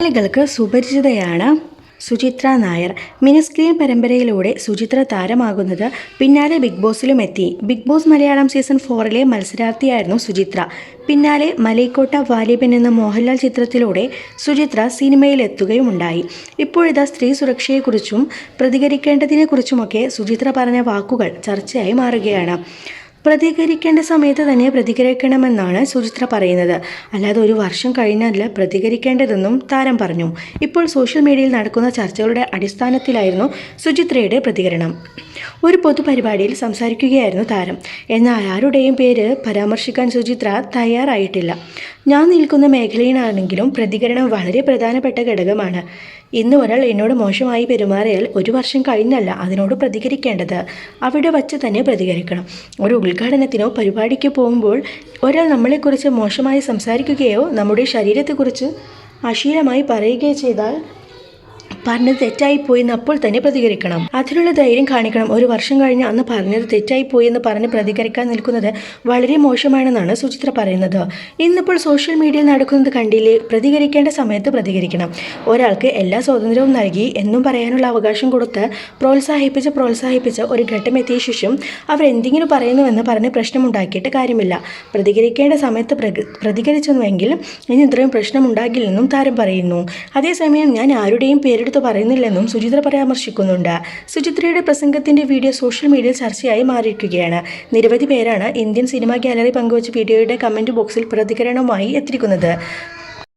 മലയാളികൾക്ക് സുപരിചിതയാണ് Suchitra Nair. Mini screen പരമ്പരയിലൂടെ സുചിത്ര താരമാകുന്നത് പിന്നാലെ ബിഗ് ബോസിലും എത്തി. ബിഗ് ബോസ് മലയാളം സീസൺ ഫോറിലെ മത്സരാർത്ഥിയായിരുന്നു സുചിത്ര. പിന്നാലെ മലൈക്കോട്ട വാലിബൻ എന്ന മോഹൻലാൽ ചിത്രത്തിലൂടെ സുചിത്ര സിനിമയിലെത്തുകയുമുണ്ടായി. ഇപ്പോഴിതാ സ്ത്രീ സുരക്ഷയെക്കുറിച്ചും പ്രതികരിക്കേണ്ടതിനെക്കുറിച്ചുമൊക്കെ സുചിത്ര പറഞ്ഞ വാക്കുകൾ ചർച്ചയായി മാറുകയാണ്. പ്രതികരിക്കേണ്ട സമയത്ത് തന്നെ പ്രതികരിക്കണമെന്നാണ് സുചിത്ര പറയുന്നത്. അല്ലാതെ ഒരു വർഷം കഴിഞ്ഞല്ല പ്രതികരിക്കേണ്ടതെന്നും താരം പറഞ്ഞു. ഇപ്പോൾ സോഷ്യൽ മീഡിയയിൽ നടക്കുന്ന ചർച്ചകളുടെ അടിസ്ഥാനത്തിലായിരുന്നു സുചിത്രയുടെ പ്രതികരണം. ഒരു പൊതുപരിപാടിയിൽ സംസാരിക്കുകയായിരുന്നു താരം. എന്നാൽ ആരുടെയും പേര് പരാമർശിക്കാൻ സുചിത്ര തയ്യാറായിട്ടില്ല. ഞാൻ നിൽക്കുന്ന മേഖലയിലാണെങ്കിലും പ്രതികരണം വളരെ പ്രധാനപ്പെട്ട ഘടകമാണ്. ഇന്ന് ഒരാൾ എന്നോട് മോശമായി പെരുമാറിയാൽ ഒരു വർഷം കഴിഞ്ഞല്ല അതിനോട് പ്രതികരിക്കേണ്ടത്. അവിടെ വച്ച് തന്നെ പ്രതികരിക്കണം. ഒരു ഉദ്ഘാടനത്തിനോ പരിപാടിക്കോ പോകുമ്പോൾ ഒരാൾ നമ്മളെക്കുറിച്ച് മോശമായി സംസാരിക്കുകയോ നമ്മുടെ ശരീരത്തെക്കുറിച്ച് അശീലമായി പറയുകയോ ചെയ്താൽ പറഞ്ഞത് തെറ്റായിപ്പോയി എന്ന് അപ്പോൾ തന്നെ പ്രതികരിക്കണം. അതിനുള്ള ധൈര്യം കാണിക്കണം. ഒരു വർഷം കഴിഞ്ഞ് അന്ന് പറഞ്ഞത് തെറ്റായിപ്പോയി എന്ന് പറഞ്ഞ് പ്രതികരിക്കാൻ നിൽക്കുന്നത് വളരെ മോശമാണെന്നാണ് സുചിത്ര പറയുന്നത്. ഇന്നിപ്പോൾ സോഷ്യൽ മീഡിയയിൽ നടക്കുന്നത് കണ്ടില്ലേ? പ്രതികരിക്കേണ്ട സമയത്ത് പ്രതികരിക്കണം. ഒരാൾക്ക് എല്ലാ സ്വാതന്ത്ര്യവും നൽകി എന്നും പറയാനുള്ള അവകാശം കൊടുത്ത് പ്രോത്സാഹിപ്പിച്ച് പ്രോത്സാഹിപ്പിച്ച് ഒരു ഘട്ടമെത്തിയ ശേഷം അവർ എന്തെങ്കിലും പറയുന്നുവെന്ന് പറഞ്ഞ് പ്രശ്നമുണ്ടാക്കിയിട്ട് കാര്യമില്ല. പ്രതികരിക്കേണ്ട സമയത്ത് പ്രതികരിച്ചെന്നുവെങ്കിൽ ഇനി ഇത്രയും പ്രശ്നമുണ്ടാകില്ലെന്നും താരം പറയുന്നു. അതേസമയം ഞാൻ ആരുടെയും പേരെടുത്ത് പറയുന്നില്ലെന്നും സുചിത്ര പരാമർശിക്കുന്നുണ്ട്. സുചിത്രയുടെ പ്രസംഗത്തിന്റെ വീഡിയോ സോഷ്യൽ മീഡിയയിൽ ചർച്ചയായി മാറിയിരിക്കുകയാണ്. നിരവധി പേരാണ് ഇന്ത്യൻ സിനിമാ ഗാലറി പങ്കുവച്ച വീഡിയോയുടെ കമന്റ് ബോക്സിൽ പ്രതികരണവുമായി എത്തിയിരിക്കുന്നത്.